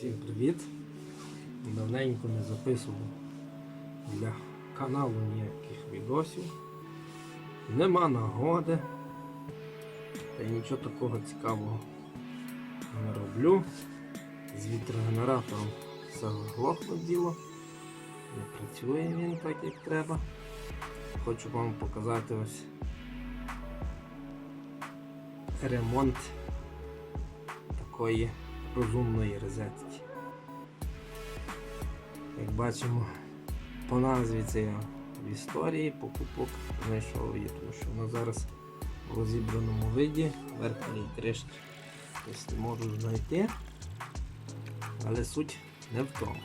Всім привіт! Давненько не записував для каналу ніяких відосів. Нема нагоди. Та й нічого такого цікавого не роблю. З вітрогенератором все глохло діло. Не працює він так, як треба. Хочу вам показати ось ремонт такої розумної розетки. Як бачимо, по назві це в історії покупок знайшов її, тому що вона зараз в розібраному виді, верхній кришки ось можу знайти, але суть не в тому.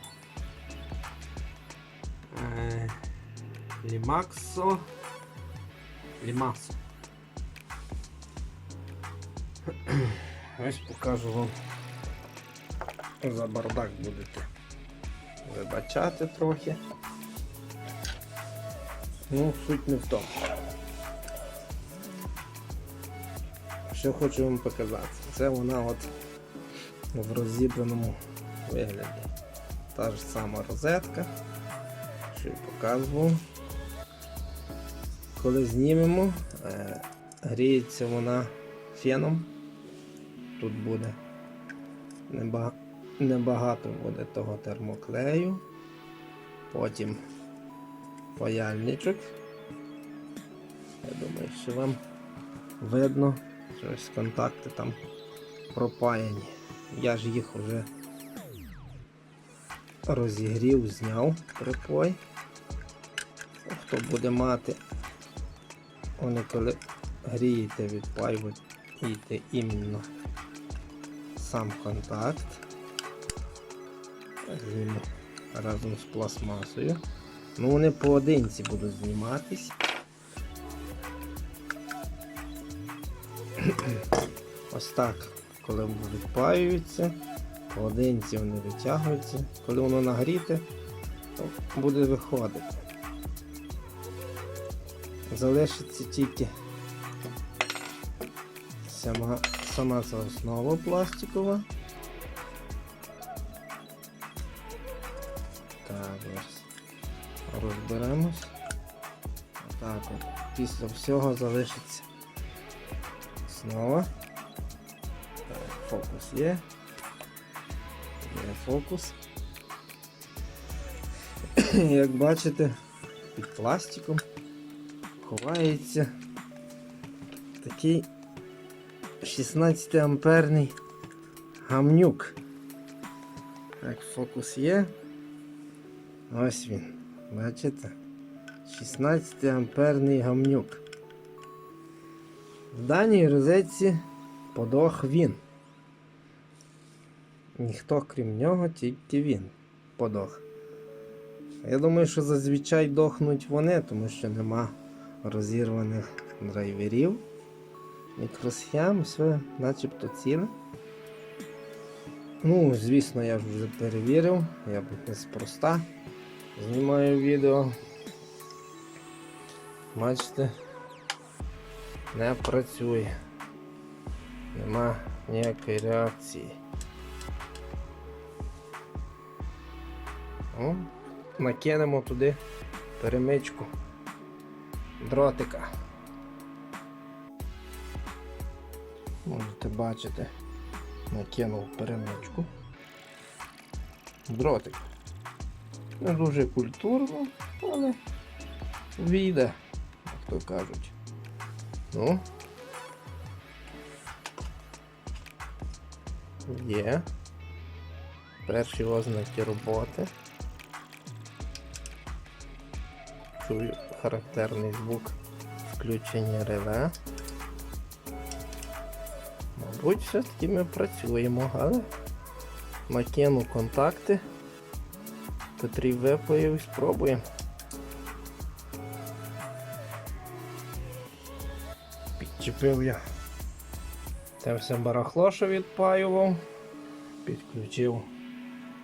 Е, Лімаксо. Ось покажу вам за бардак будете вибачати трохи. Ну, суть не в тому. Що хочу вам показати. Це вона от в розібраному вигляді. Та ж сама розетка, що й показував. Коли знімемо, е, гріється вона феном. Тут буде неба- небагато буде того термоклею. Потім паяльничок. Я думаю, що вам видно, що ось контакти там пропаяні. Я ж їх вже розігрів, зняв припой. Хто буде мати, вони коли грієте, відпаюєте іменно сам контакт. Разом з пластмасою. Ну вони поодинці будуть зніматись. Ось так, коли вони відпаюються, поодинці вони витягуються. Коли воно нагріте, то буде виходити. Залишиться тільки сама, сама основа пластикова. Так, ось розберемось. Отак от. Після всього залишиться основа. Так, фокус є. Є фокус. Як бачите, під пластиком ховається такий 16 амперний гамнюк. Так, фокус є. Ось він. Бачите? 16 амперний гамнюк. В даній розетці подох він. Ніхто крім нього, тільки він подох. Я думаю, що зазвичай дохнуть вони, тому що нема розірваних драйверів. Мікросхем, все начебто ціле. Ну, звісно, я вже перевірив, я б неспроста знімаю відео. Бачите, не працює. Нема ніякої реакції. О, накинемо туди перемичку дротика. Можете бачити, накинув перемичку. Дротик. Не дуже культурно, але війде, як то кажуть. Ну. Є. Перші ознаки роботи. Чую характерний звук включення реле. Мабуть, все-таки ми працюємо, але накину контакти, котрі випаю і спробуємо. Підчепив я те все барахло, що відпаював, підключив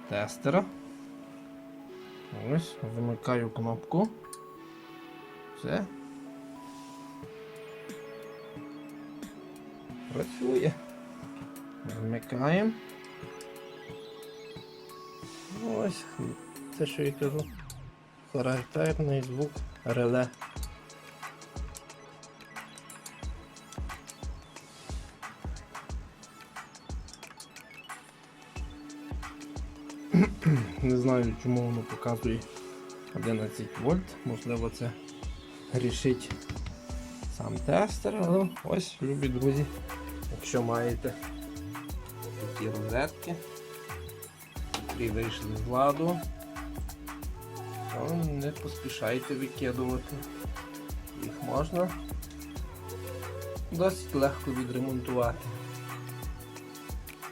тестера. Ось, вимикаю кнопку. Все. Працює. Вмикаємо. Ось це, що я кажу, характерний звук реле. Не знаю, чому воно показує 11 вольт. Можливо, це рішить сам тестер, але ось, любі друзі, якщо маєте такі розетки, які вийшли з ладу, Але не поспішайте викидувати. Їх можна досить легко відремонтувати.